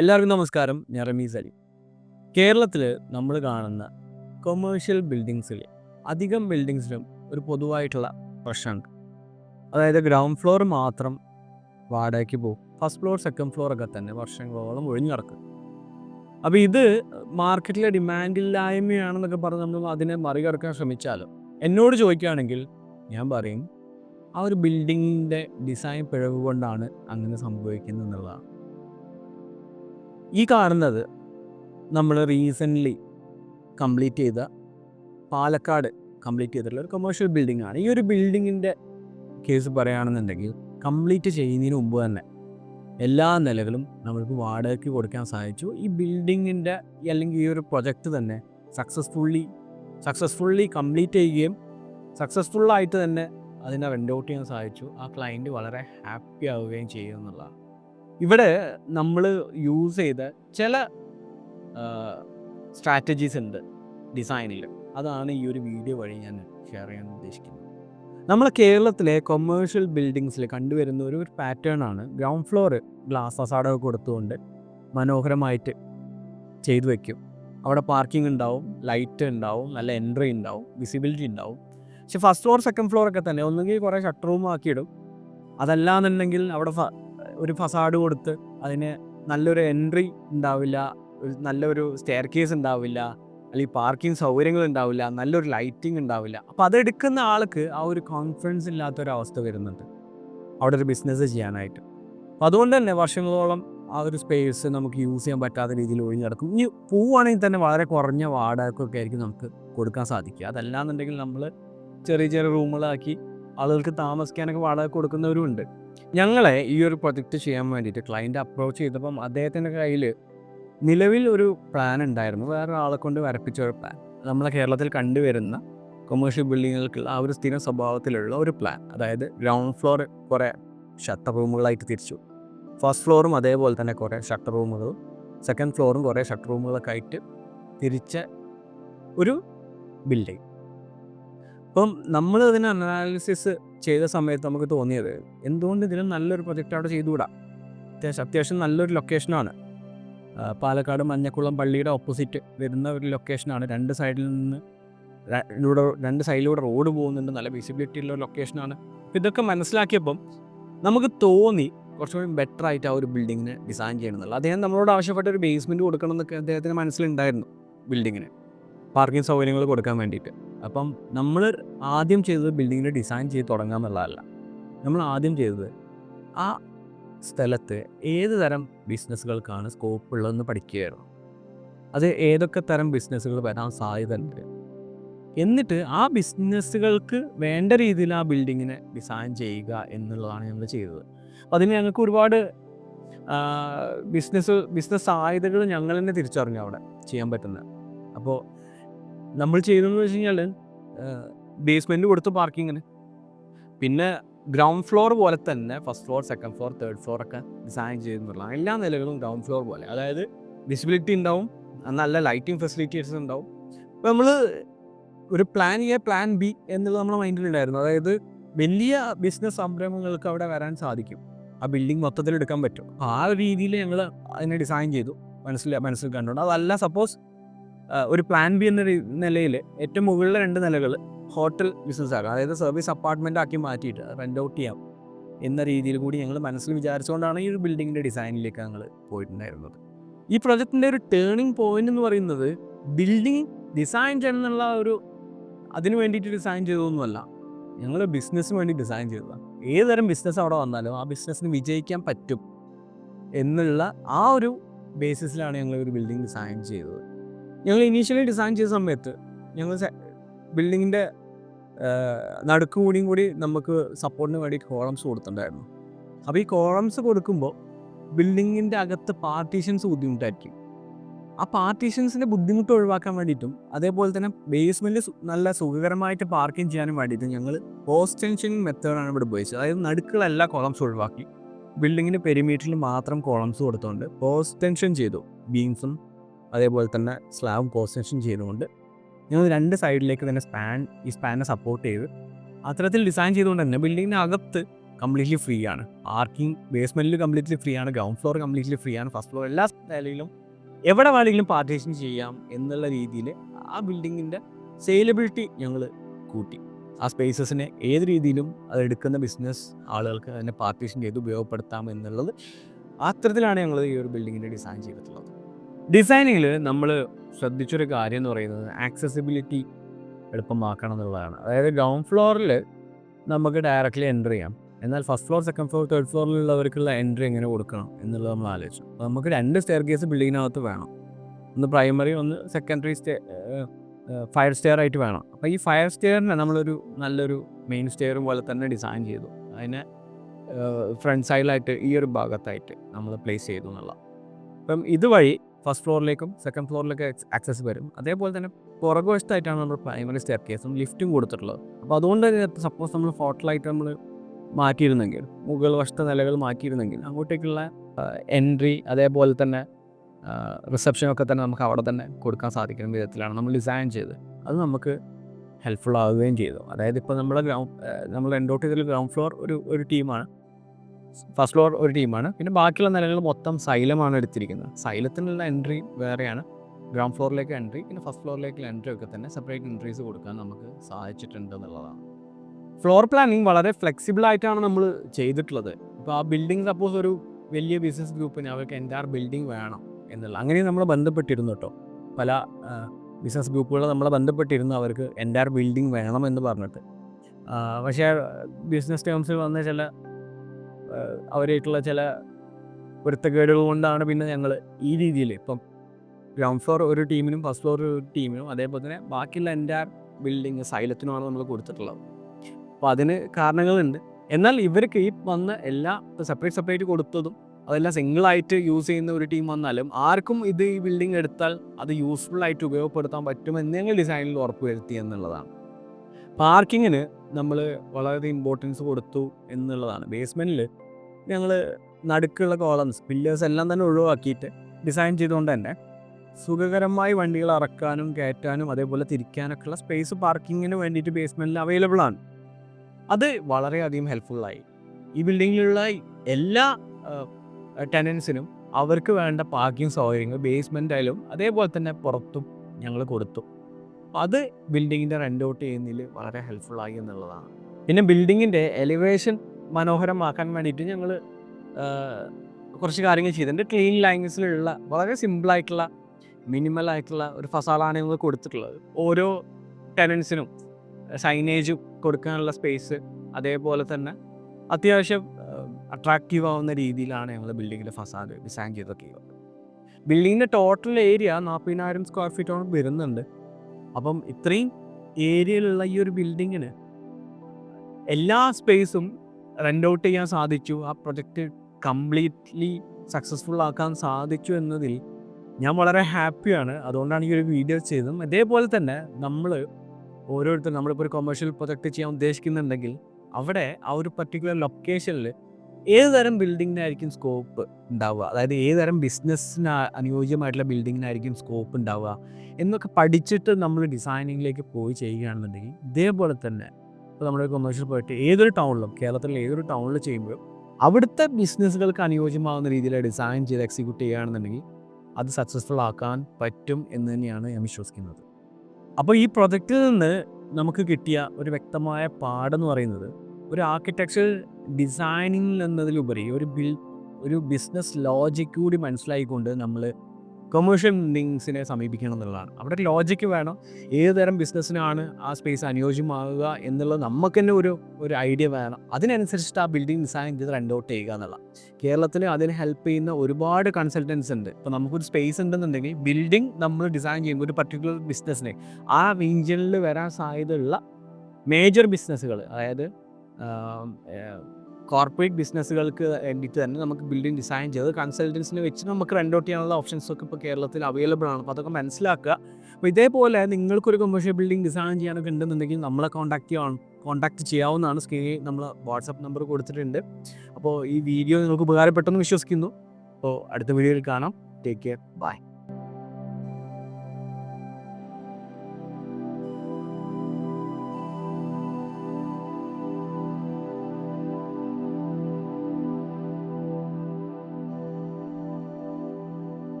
എല്ലാവർക്കും നമസ്കാരം. ഞാൻ റമീസ് അലി. കേരളത്തിൽ നമ്മൾ കാണുന്ന കൊമേഴ്ഷ്യൽ ബിൽഡിങ്സിൽ അധികം ബിൽഡിങ്സിലും ഒരു പൊതുവായിട്ടുള്ള പ്രശ്നമുണ്ട്. അതായത് ഗ്രൗണ്ട് ഫ്ലോർ മാത്രം വാടകയ്ക്ക് പോകും. ഫസ്റ്റ് ഫ്ലോർ സെക്കൻഡ് ഫ്ലോർ ഒക്കെ തന്നെ വർഷങ്ങളോളം ഒഴിഞ്ഞു കിടക്കും അപ്പോൾ ഇത് മാർക്കറ്റിലെ ഡിമാൻഡില്ലായ്മയാണെന്നൊക്കെ പറഞ്ഞ് നമ്മൾ അതിനെ മറികടക്കാൻ ശ്രമിച്ചാലും എന്നോട് ചോദിക്കുകയാണെങ്കിൽ ഞാൻ പറയും ആ ഒരു ബിൽഡിങ്ങിന്റെ ഡിസൈൻ പിഴവ് കൊണ്ടാണ് അങ്ങനെ സംഭവിക്കുന്നത് എന്നുള്ളതാണ് ഈ കാണുന്നത് നമ്മൾ റീസെന്റ്ലി കംപ്ലീറ്റ് ചെയ്ത പാലക്കാട് കംപ്ലീറ്റ് ചെയ്തിട്ടുള്ള ഒരു കൊമേഴ്ഷ്യൽ ബിൽഡിംഗ് ആണ്. ഈ ഒരു ബിൽഡിങ്ങിന്റെ കേസ് പറയുകയാണെന്നുണ്ടെങ്കിൽ കംപ്ലീറ്റ് ചെയ്യുന്നതിന് മുമ്പ് തന്നെ എല്ലാ നിലകളും നമ്മൾക്ക് വാടകയ്ക്ക് കൊടുക്കാൻ സാധിച്ചു. ഈ ബിൽഡിങ്ങിന്റെ അല്ലെങ്കിൽ ഈ ഒരു പ്രൊജക്റ്റ് തന്നെ സക്സസ്ഫുള്ളി സക്സസ്ഫുള്ളി കംപ്ലീറ്റ് ചെയ്യുകയും സക്സസ്ഫുള്ളായിട്ട് തന്നെ അതിനെ റെന്റ് ഔട്ട് ചെയ്യാൻ സാധിച്ചു. ആ ക്ലയന്റ് വളരെ ഹാപ്പി ആവുകയും ചെയ്യും എന്നുള്ളതാണ്. ഇവിടെ നമ്മൾ യൂസ് ചെയ്ത ചില സ്ട്രാറ്റജീസ് ഉണ്ട് ഡിസൈനിൽ അതാണ് ഈ ഒരു വീഡിയോ വഴി ഞാൻ ഷെയർ ചെയ്യാൻ ഉദ്ദേശിക്കുന്നത്. നമ്മൾ കേരളത്തിലെ കൊമേഴ്ഷ്യൽ ബിൽഡിങ്സിൽ കണ്ടുവരുന്ന ഒരു പാറ്റേൺ ആണ് ഗ്രൗണ്ട് ഫ്ലോർ ഗ്ലാസ് ഫസാഡൊക്കെ കൊടുത്തുകൊണ്ട് മനോഹരമായിട്ട് ചെയ്തു വെക്കും. അവിടെ പാർക്കിംഗ് ഉണ്ടാവും ലൈറ്റ് ഉണ്ടാവും നല്ല എൻട്രി ഉണ്ടാവും വിസിബിലിറ്റി ഉണ്ടാവും. പക്ഷെ ഫസ്റ്റ് ഫ്ലോർ സെക്കൻഡ് ഫ്ലോർ ഒക്കെ തന്നെ. ഒന്നുകിൽ കുറേ ഷട്ടർ റൂം ആക്കിയിടും. അതല്ലാന്നുണ്ടെങ്കിൽ അവിടെ ഒരു ഫസാഡ് കൊടുത്ത് അതിന് നല്ലൊരു എൻട്രി ഉണ്ടാവില്ല നല്ലൊരു സ്റ്റെയർ കേസ് ഉണ്ടാവില്ല അല്ലെങ്കിൽ പാർക്കിംഗ് സൗകര്യങ്ങൾ ഉണ്ടാവില്ല നല്ലൊരു ലൈറ്റിംഗ് ഉണ്ടാവില്ല. അപ്പോൾ അതെടുക്കുന്ന ആൾക്ക് ആ ഒരു കോൺഫിഡൻസ് ഇല്ലാത്തൊരു അവസ്ഥ വരുന്നുണ്ട്. അവിടെ ഒരു ബിസിനസ് ചെയ്യാനായിട്ട്. അപ്പോൾ അതുകൊണ്ട് തന്നെ വർഷങ്ങളോളം ആ ഒരു സ്പേസ് നമുക്ക് യൂസ് ചെയ്യാൻ പറ്റാത്ത രീതിയിൽ ഒഴിഞ്ഞു കിടക്കും ഇനി പോവുകയാണെങ്കിൽ തന്നെ വളരെ കുറഞ്ഞ വാടകക്കൊക്കെ ആയിരിക്കും നമുക്ക് കൊടുക്കാൻ സാധിക്കുക. അതല്ലാന്നുണ്ടെങ്കിൽ നമ്മൾ ചെറിയ ചെറിയ റൂമുകളാക്കി ആളുകൾക്ക് താമസിക്കാനൊക്കെ വാടക കൊടുക്കുന്നവരും ഉണ്ട്. ഞങ്ങളെ ഈ ഒരു പ്രൊജക്റ്റ് ചെയ്യാൻ വേണ്ടിയിട്ട് ക്ലയന്റ് അപ്രോച്ച് ചെയ്തപ്പം അദ്ദേഹത്തിന്റെ കയ്യിൽ നിലവിൽ ഒരു പ്ലാൻ ഉണ്ടായിരുന്നു. വേറെ ആളെ കൊണ്ട് വരപ്പിച്ച ഒരു പ്ലാൻ നമ്മളെ കേരളത്തിൽ കണ്ടുവരുന്ന കൊമേഴ്ഷ്യൽ ബിൽഡിങ്ങുകൾക്കുള്ള ആ ഒരു സ്ഥിര സ്വഭാവത്തിലുള്ള ഒരു പ്ലാൻ അതായത് ഗ്രൗണ്ട് ഫ്ലോർ കുറേ ഷട്ടർ റൂമുകളായിട്ട് തിരിച്ചു. ഫസ്റ്റ് ഫ്ലോറും അതേപോലെ തന്നെ കുറേ ഷട്ടർ റൂമുകളും സെക്കൻഡ് ഫ്ലോറും കുറേ ഷട്ടർ റൂമുകളൊക്കെ ആയിട്ട് തിരിച്ച ഒരു ബിൽഡിംഗ് അപ്പം നമ്മൾ അതിന് അനാലിസിസ് ചെയ്ത സമയത്ത് നമുക്ക് തോന്നിയത് എന്തുകൊണ്ട് ഇതിലും നല്ലൊരു പ്രൊജക്റ്റ് അവിടെ ചെയ്തുകൂടാ? അത്യാവശ്യം അത്യാവശ്യം നല്ലൊരു ലൊക്കേഷനാണ് പാലക്കാട് മഞ്ഞക്കുളം പള്ളിയുടെ ഓപ്പോസിറ്റ് വരുന്ന ഒരു ലൊക്കേഷനാണ് രണ്ട് സൈഡിൽ നിന്ന് ൂടെ രണ്ട് സൈഡിലൂടെ റോഡ് പോകുന്നുണ്ട്. നല്ല വിസിബിലിറ്റി ഉള്ള ലൊക്കേഷനാണ് ഇതൊക്കെ മനസ്സിലാക്കിയപ്പം നമുക്ക് തോന്നി കുറച്ചുകൂടി ബെറ്റർ ആയിട്ട് ആ ഒരു ബിൽഡിങ്ങിന് ഡിസൈൻ ചെയ്യണം എന്നുള്ളത്. അദ്ദേഹം നമ്മളോട് ആവശ്യപ്പെട്ട ഒരു ബേസ്മെന്റ് കൊടുക്കണം എന്നൊക്കെ അദ്ദേഹത്തിന് മനസ്സിലുണ്ടായിരുന്നു ബിൽഡിങ്ങിന് പാർക്കിംഗ് സൗകര്യങ്ങൾ കൊടുക്കാൻ വേണ്ടിയിട്ട്. അപ്പം നമ്മൾ ആദ്യം ചെയ്തത് ബിൽഡിങ്ങിന്റെ ഡിസൈൻ ചെയ്ത് തുടങ്ങാമെന്നുള്ളതല്ല നമ്മൾ ആദ്യം ചെയ്തത് ആ സ്ഥലത്ത് ഏത് തരം ബിസിനസ്സുകൾക്കാണ് സ്കോപ്പ് ഉള്ളതെന്ന് പഠിക്കുകയായിരുന്നു. അത് ഏതൊക്കെ തരം ബിസിനസ്സുകൾ വരാൻ സാധ്യതയുണ്ട്. എന്നിട്ട് ആ ബിസിനസ്സുകൾക്ക് വേണ്ട രീതിയിൽ ആ ബിൽഡിങ്ങിനെ ഡിസൈൻ ചെയ്യുക എന്നുള്ളതാണ് ഞങ്ങൾ ചെയ്തത്. അപ്പോൾ അതിന് ഞങ്ങൾക്ക് ഒരുപാട് ബിസിനസ് ബിസിനസ് സാധ്യതകൾ ഞങ്ങൾ തന്നെ തിരിച്ചറിഞ്ഞു അവിടെ ചെയ്യാൻ പറ്റുന്നത്. അപ്പോൾ നമ്മൾ ചെയ്തതെന്ന് വെച്ച് കഴിഞ്ഞാൽ ബേസ്മെന്റ് കൊടുത്ത് പാർക്കിങ്ങിന് പിന്നെ ഗ്രൗണ്ട് ഫ്ലോർ പോലെ തന്നെ first floor second floor third floor ഒക്കെ ഡിസൈൻ ചെയ്തെന്നുള്ള എല്ലാ നിലകളും ഗ്രൗണ്ട് ഫ്ലോർ പോലെ. അതായത് വിസിബിലിറ്റി ഉണ്ടാവും നല്ല ലൈറ്റിംഗ് ഫെസിലിറ്റീസ് ഉണ്ടാവും. അപ്പോൾ നമ്മൾ ഒരു പ്ലാൻ എ പ്ലാൻ ബി എന്നുള്ളത് നമ്മുടെ മൈൻഡിലുണ്ടായിരുന്നു അതായത് വലിയ ബിസിനസ് സംരംഭങ്ങൾക്ക് അവിടെ വരാൻ സാധിക്കും. ആ ബിൽഡിംഗ് മൊത്തത്തിൽ എടുക്കാൻ പറ്റും. ആ രീതിയിൽ ഞങ്ങൾ അതിനെ ഡിസൈൻ ചെയ്തു. മനസ്സിൽ മനസ്സിൽ കണ്ടുകൊണ്ട്. അതല്ല സപ്പോസ് ഒരു പ്ലാൻ ബി എന്ന നിലയിൽ ഏറ്റവും മുകളിലെ രണ്ട് നിലകൾ ഹോട്ടൽ ബിസിനസ് ആക്കാം. അതായത് സർവീസ് അപ്പാർട്ട്മെന്റ് ആക്കി മാറ്റിയിട്ട് റെന്റ് ഔട്ട് ചെയ്യാം എന്ന രീതിയിൽ കൂടി ഞങ്ങൾ മനസ്സിൽ വിചാരിച്ചുകൊണ്ടാണ് ഈ ഒരു ബിൽഡിങ്ങിന്റെ ഡിസൈനിലേക്ക് ഞങ്ങൾ പോയിട്ടുണ്ടായിരുന്നത്. ഈ പ്രൊജക്റ്റിന്റെ ഒരു ടേണിംഗ് പോയിന്റ് എന്ന് പറയുന്നത് ബിൽഡിംഗ് ഡിസൈൻ ചെയ്യണമെന്നുള്ള ഒരു അതിന് വേണ്ടിയിട്ട് ഡിസൈൻ ചെയ്തതൊന്നുമല്ല. ഞങ്ങൾ ബിസിനസ്സിന് വേണ്ടി ഡിസൈൻ ചെയ്തതാണ്. ഏത് തരം ബിസിനസ് അവിടെ വന്നാലും ആ ബിസിനസ്സിന് വിജയിക്കാൻ പറ്റും എന്നുള്ള ആ ഒരു ബേസിസിലാണ് ഞങ്ങൾ ഒരു ബിൽഡിംഗ് ഡിസൈൻ ചെയ്തത്. ഞങ്ങൾ ഇനീഷ്യലി ഡിസൈൻ ചെയ്ത സമയത്ത് ഞങ്ങൾ ബിൽഡിങ്ങിന്റെ നടുക്ക് കൂടിയും കൂടി നമുക്ക് സപ്പോർട്ടിന് വേണ്ടി കോളംസ് കൊടുത്തിട്ടുണ്ടായിരുന്നു. അപ്പോൾ ഈ കോളംസ് കൊടുക്കുമ്പോൾ ബിൽഡിങ്ങിന്റെ അകത്ത് പാർട്ടീഷൻസ് ബുദ്ധിമുട്ടായിരിക്കും. ആ പാർട്ടീഷൻസിന്റെ ബുദ്ധിമുട്ട് ഒഴിവാക്കാൻ വേണ്ടിയിട്ടും അതേപോലെ തന്നെ ബേസ്മെന്റിൽ നല്ല സുഖകരമായിട്ട് പാർക്കിംഗ് ചെയ്യാനും വേണ്ടിയിട്ട് ഞങ്ങൾ പോസ്റ്റ് ടെൻഷൻ മെത്തേഡാണ് ഇവിടെ ഉപയോഗിച്ചത്. അതായത് നടുക്കുകളല്ല കോളംസ് ഒഴിവാക്കി ബിൽഡിങ്ങിന്റെ പെരിമീറ്ററിൽ മാത്രം കോളംസ് കൊടുത്തുകൊണ്ട് പോസ്റ്റ് ടെൻഷൻ ചെയ്തു. ബീംസും അതേപോലെ തന്നെ സ്ലാബും പോസ്റ്റ് ചെയ്തുകൊണ്ട് ഞങ്ങൾ രണ്ട് സൈഡിലേക്ക് തന്നെ സ്പാൻ ഈ സ്പാനെ സപ്പോർട്ട് ചെയ്ത് അത്തരത്തിൽ ഡിസൈൻ ചെയ്തുകൊണ്ട് തന്നെ ബിൽഡിങ്ങിന് അകത്ത് കംപ്ലീറ്റ്ലി ഫ്രീ ആണ്. പാർക്കിംഗ് ബേസ്മെന്റിൽ കംപ്ലീറ്റ്ലി ഫ്രീ ആണ്. ഗ്രൗണ്ട് ഫ്ലോർ കംപ്ലീറ്റ്ലി ഫ്രീ ആണ്. ഫസ്റ്റ് ഫ്ലോർ എല്ലാ നിലയിലും എവിടെ വേണമെങ്കിലും പാർട്ടീഷൻ ചെയ്യാം എന്നുള്ള രീതിയിൽ ആ ബിൽഡിങ്ങിന്റെ സെയിലബിലിറ്റി ഞങ്ങൾ കൂട്ടി. ആ സ്പേസസിനെ ഏത് രീതിയിലും അത് എടുക്കുന്ന ബിസിനസ് ആളുകൾക്ക് അതിനെ പാർട്ടീഷൻ ചെയ്ത് ഉപയോഗപ്പെടുത്താം എന്നുള്ളത് അത്തരത്തിലാണ് ഞങ്ങൾ ഈ ഒരു ബിൽഡിങ്ങിന്റെ ഡിസൈൻ ചെയ്തിട്ടുള്ളത്. ഡിസൈനിങ്ങിൽ നമ്മൾ ശ്രദ്ധിച്ചൊരു കാര്യം എന്ന് പറയുന്നത് ആക്സസിബിലിറ്റി എളുപ്പമാക്കണം എന്നുള്ളതാണ്. അതായത് ഗ്രൗണ്ട് ഫ്ലോറിൽ നമുക്ക് ഡയറക്റ്റ്ലി എന്റർ ചെയ്യാം. എന്നാൽ first floor second floor third ഫ്ലോറിലുള്ളവർക്കുള്ള എൻട്രി എങ്ങനെ കൊടുക്കണം എന്നുള്ളത് നമ്മൾ ആലോചിച്ചു. അപ്പോൾ നമുക്ക് രണ്ട് സ്റ്റെയർ കേസ് ബിൽഡിങ്ങിനകത്ത് വേണം. ഒന്ന് പ്രൈമറി ഒന്ന് സെക്കൻഡറി സ്റ്റേ ഫയർ സ്റ്റെയർ ആയിട്ട് വേണം. അപ്പോൾ ഈ ഫയർ സ്റ്റെയറിനെ നമ്മളൊരു നല്ലൊരു മെയിൻ സ്റ്റെയർ പോലെ തന്നെ ഡിസൈൻ ചെയ്തു. അതിനെ ഫ്രണ്ട് സൈഡിലായിട്ട് ഈ ഒരു ഭാഗത്തായിട്ട് നമ്മൾ പ്ലേസ് ചെയ്തു എന്നുള്ള അപ്പം ഇതുവഴി ഫസ്റ്റ് ഫ്ലോറിലേക്കും സെക്കൻഡ് ഫ്ലോറിലേക്ക് ആക്സസ് വരും. അതേപോലെ തന്നെ പുറകുവശത്തായിട്ടാണ് നമ്മൾ പ്രൈമറി സ്റ്റെയർ കേസും ലിഫ്റ്റും കൊടുത്തിട്ടുള്ളത്. അപ്പോൾ അതുകൊണ്ട് തന്നെ സപ്പോസ് നമ്മൾ ഹോട്ടലായിട്ട് നമ്മൾ മാറ്റിയിരുന്നെങ്കിൽ മുകൾ വശത്തെ നിലകൾ മാറ്റിയിരുന്നെങ്കിൽ അങ്ങോട്ടേക്കുള്ള എൻട്രി അതേപോലെ തന്നെ റിസപ്ഷനൊക്കെ തന്നെ നമുക്ക് അവിടെ തന്നെ കൊടുക്കാൻ സാധിക്കുന്ന വിധത്തിലാണ് നമ്മൾ ഡിസൈൻ ചെയ്ത് അത് നമുക്ക് ഹെൽപ്ഫുൾ ആവുകയും ചെയ്തു. അതായത് ഇപ്പോൾ നമ്മുടെ ഗ്രൗണ്ട് നമ്മൾ എൻഡോട്ട് ചെയ്തിൽ ഗ്രൗണ്ട് ഫ്ലോർ ഒരു ഒരു ടീമാണ് ഫസ്റ്റ് ഫ്ലോർ ഒരു ടീമാണ്. പിന്നെ ബാക്കിയുള്ള നിലകൾ മൊത്തം സൈലമാണ് എടുത്തിരിക്കുന്നത്. സൈലത്തിനുള്ള എൻട്രി വേറെയാണ്. ഗ്രൗണ്ട് ഫ്ലോറിലേക്ക് എൻട്രി പിന്നെ ഫസ്റ്റ് ഫ്ലോറിലേക്കുള്ള എൻട്രി ഒക്കെ തന്നെ സെപ്പറേറ്റ് എൻട്രീസ് കൊടുക്കാൻ നമുക്ക് സാധിച്ചിട്ടുണ്ട് എന്നുള്ളതാണ് ഫ്ലോർ പ്ലാനിങ് വളരെ ഫ്ലെക്സിബിൾ ആയിട്ടാണ് നമ്മൾ ചെയ്തിട്ടുള്ളത്. ഇപ്പോൾ ആ ബിൽഡിംഗ് സപ്പോസ് ഒരു വലിയ ബിസിനസ് ഗ്രൂപ്പിന് അവർക്ക് എന്റെ ബിൽഡിംഗ് വേണം എന്നുള്ള അങ്ങനെ നമ്മൾ ബന്ധപ്പെട്ടിരുന്നു കേട്ടോ. പല ബിസിനസ് ഗ്രൂപ്പുകൾ നമ്മളെ ബന്ധപ്പെട്ടിരുന്നു അവർക്ക് എന്റെ ബിൽഡിംഗ് വേണം എന്ന് പറഞ്ഞിട്ട്. പക്ഷേ ബിസിനസ് ടേംസിൽ വന്ന ചില അവരായിട്ടുള്ള ചില പൊരുത്തക്കേടുകൾ കൊണ്ടാണ് പിന്നെ ഞങ്ങൾ ഈ രീതിയിൽ ഇപ്പം ഗ്രൗണ്ട് ഫ്ലോർ ഒരു ടീമിനും ഫസ്റ്റ് ഫ്ലോർ ഒരു ടീമിനും അതേപോലെ തന്നെ ബാക്കിയുള്ള എന്റെ ബിൽഡിങ് സൈലത്തിനുമാണ് നമ്മൾ കൊടുത്തിട്ടുള്ളത്. അപ്പോൾ അതിന് കാരണങ്ങളുണ്ട്. എന്നാൽ ഇവർക്ക് ഈ വന്ന എല്ലാ സെപ്പറേറ്റ് സെപ്പറേറ്റ് കൊടുത്തതും അതെല്ലാം സിംഗിളായിട്ട് യൂസ് ചെയ്യുന്ന ഒരു ടീം വന്നാലും ആർക്കും ഇത് ഈ ബിൽഡിംഗ് എടുത്താൽ അത് യൂസ്ഫുൾ ആയിട്ട് ഉപയോഗപ്പെടുത്താൻ പറ്റുമെന്ന് ഞങ്ങൾ ഡിസൈനിൽ ഉറപ്പ് വരുത്തി എന്നുള്ളതാണ്. പാർക്കിങ്ങിന് നമ്മൾ വളരെ ഇമ്പോർട്ടൻസ് കൊടുത്തു എന്നുള്ളതാണ്. ബേസ്മെന്റിൽ ഞങ്ങൾ നടുക്കുള്ള കോളംസ് പില്ലേഴ്സ് എല്ലാം തന്നെ ഒഴിവാക്കിയിട്ട് ഡിസൈൻ ചെയ്തുകൊണ്ട് തന്നെ സുഖകരമായി വണ്ടികൾ ഇറക്കാനും കയറ്റാനും അതേപോലെ തിരിക്കാനൊക്കെയുള്ള സ്പേസ് പാർക്കിങ്ങിന് വേണ്ടിയിട്ട് ബേസ്മെന്റിൽ അവൈലബിൾ ആണ്. അത് വളരെയധികം ഹെൽപ്ഫുള്ളായി ഈ ബിൽഡിങ്ങിലുള്ള എല്ലാ ടെനൻസിനും അവർക്ക് വേണ്ട പാർക്കിംഗ് സൗകര്യങ്ങൾ ബേസ്മെന്റായാലും അതേപോലെ തന്നെ പുറത്തും ഞങ്ങൾ കൊടുത്തു. അത് ബിൽഡിങ്ങിന്റെ റെന്റ് ഔട്ട് ചെയ്യുന്നതിൽ വളരെ ഹെൽപ്ഫുള്ളായി എന്നുള്ളതാണ്. പിന്നെ ബിൽഡിങ്ങിന്റെ എലിവേഷൻ മനോഹരമാക്കാൻ വേണ്ടിയിട്ട് ഞങ്ങൾ കുറച്ച് കാര്യങ്ങൾ ചെയ്തിട്ടുണ്ട് ക്ലീൻ ലാംഗ്വേജിലുള്ള വളരെ സിമ്പിളായിട്ടുള്ള മിനിമൽ ആയിട്ടുള്ള ഒരു ഫസാലാണ് ഞങ്ങൾ കൊടുത്തിട്ടുള്ളത്. ഓരോ ടെനൻസിനും സൈനേജ് കൊടുക്കാനുള്ള സ്പേസ് അതേപോലെ തന്നെ അത്യാവശ്യം അട്രാക്റ്റീവ് ആവുന്ന രീതിയിലാണ് ഞങ്ങൾ ബിൽഡിങ്ങിന്റെ ഫസാഡ് ഡിസൈൻ ചെയ്തൊക്കെ ബിൽഡിങ്ങിന്റെ ടോട്ടൽ ഏരിയ നാൽപ്പതിനായിരം സ്ക്വയർ ഫീറ്റോളം വരുന്നുണ്ട്. അപ്പം ഇത്രയും ഏരിയയിലുള്ള ഈ ഒരു ബിൽഡിങ്ങിന് എല്ലാ സ്പേസും റെന്റ് ഔട്ട് ചെയ്യാൻ സാധിച്ചു. ആ പ്രൊജക്റ്റ് കംപ്ലീറ്റ്ലി സക്സസ്ഫുൾ ആക്കാൻ സാധിച്ചു എന്നതിൽ ഞാൻ വളരെ ഹാപ്പിയാണ് അതുകൊണ്ടാണ് ഈ ഒരു വീഡിയോ ചെയ്തതും. അതേപോലെ തന്നെ നമ്മൾ ഓരോരുത്തരും നമ്മളിപ്പോൾ ഒരു കൊമേഴ്ഷ്യൽ പ്രൊജക്റ്റ് ചെയ്യാൻ ഉദ്ദേശിക്കുന്നുണ്ടെങ്കിൽ അവിടെ ആ ഒരു പർട്ടിക്കുലർ ലൊക്കേഷനിൽ ഏത് തരം ബിൽഡിങ്ങിനായിരിക്കും സ്കോപ്പ് ഉണ്ടാവുക? അതായത് ഏത് തരം ബിസിനസ്സിന് അനുയോജ്യമായിട്ടുള്ള ബിൽഡിങ്ങിനായിരിക്കും സ്കോപ്പ് ഉണ്ടാവുക? എന്നൊക്കെ പഠിച്ചിട്ട് നമ്മൾ ഡിസൈനിങ്ങിലേക്ക് പോയി ചെയ്യുകയാണെന്നുണ്ടെങ്കിൽ ഇതേപോലെ തന്നെ ഇപ്പോൾ നമ്മുടെ കൊമേഴ്ഷ്യൽ പ്രോജക്റ്റ് ഏതൊരു ടൗണിലും കേരളത്തിലെ ഏതൊരു ടൗണിൽ ചെയ്യുമ്പോഴും അവിടുത്തെ ബിസിനസ്സുകൾക്ക് അനുയോജ്യമാകുന്ന രീതിയിൽ ഡിസൈൻ ചെയ്ത് എക്സിക്യൂട്ട് ചെയ്യുകയാണെന്നുണ്ടെങ്കിൽ അത് സക്സസ്ഫുൾ ആക്കാൻ പറ്റും എന്ന് തന്നെയാണ് ഞാൻ വിശ്വസിക്കുന്നത്. അപ്പോൾ ഈ പ്രൊജക്റ്റിൽ നിന്ന് നമുക്ക് കിട്ടിയ ഒരു വ്യക്തമായ പാടെന്ന് പറയുന്നത് ഒരു ആർക്കിടെക്ചർ ഡിസൈനിങ് എന്നതിലുപരി ഒരു ബിൽ ഒരു ബിസിനസ് ലോജിക് കൂടി മനസ്സിലായിക്കൊണ്ട് നമ്മൾ കൊമേഴ്ഷ്യൽ ബിൽഡിങ്സിനെ സമീപിക്കണം എന്നുള്ളതാണ്. അവിടെ ലോജിക്ക് വേണം. ഏത് തരം ബിസിനസ്സിനാണ് ആ സ്പേസ് അനുയോജ്യമാകുക എന്നുള്ളത് നമുക്ക് തന്നെ ഒരു ഒരു ഐഡിയ വേണം. അതിനനുസരിച്ചിട്ട് ആ ബിൽഡിംഗ് ഡിസൈൻ ചെയ്ത് റെന്റ് ഔട്ട് ചെയ്യുക എന്നുള്ള കേരളത്തിൽ അതിന് ഹെൽപ്പ് ചെയ്യുന്ന ഒരുപാട് കൺസൾട്ടൻസ് ഉണ്ട്. ഇപ്പോൾ നമുക്കൊരു സ്പേസ് ഉണ്ടെന്നുണ്ടെങ്കിൽ ബിൽഡിംഗ് നമ്മൾ ഡിസൈൻ ചെയ്യുമ്പോൾ ഒരു പർട്ടിക്കുലർ ബിസിനസ്സിനെ ആ റീജിയനിൽ വരാൻ സാധ്യതയുള്ള മേജർ ബിസിനസ്സുകൾ അതായത് കോർപ്പറേറ്റ് ബിസിനസ്സുകൾക്ക് വേണ്ടിയിട്ട് തന്നെ നമുക്ക് ബിൽഡിംഗ് ഡിസൈൻ ചെയ്ത് കൺസൾട്ടൻസിനെ വെച്ച് നമുക്ക് റെന്റ് ഔട്ട് ചെയ്യാനുള്ള ഓപ്ഷൻസ് ഒക്കെ ഇപ്പോൾ കേരളത്തിൽ അവൈലബിൾ ആണ്. അപ്പോൾ അതൊക്കെ മനസ്സിലാക്കുക. അപ്പോൾ ഇതേപോലെ നിങ്ങൾക്കൊരു കൊമേഴ്ഷ്യൽ ബിൽഡിംഗ് ഡിസൈൻ ചെയ്യാനൊക്കെ ഉണ്ടെന്നുണ്ടെങ്കിൽ നമ്മളെ കോൺടാക്ട് ചെയ്യാൻ കോൺടാക്ട് ചെയ്യാവുന്നതാണ് സ്ക്രീനിൽ നമ്മൾ വാട്സപ്പ് നമ്പർ കൊടുത്തിട്ടുണ്ട്. അപ്പോൾ ഈ വീഡിയോ നിങ്ങൾക്ക് ഉപകാരപ്പെട്ടെന്ന് വിശ്വസിക്കുന്നു. അപ്പോൾ അടുത്ത വീഡിയോയിൽ കാണാം. Take care bye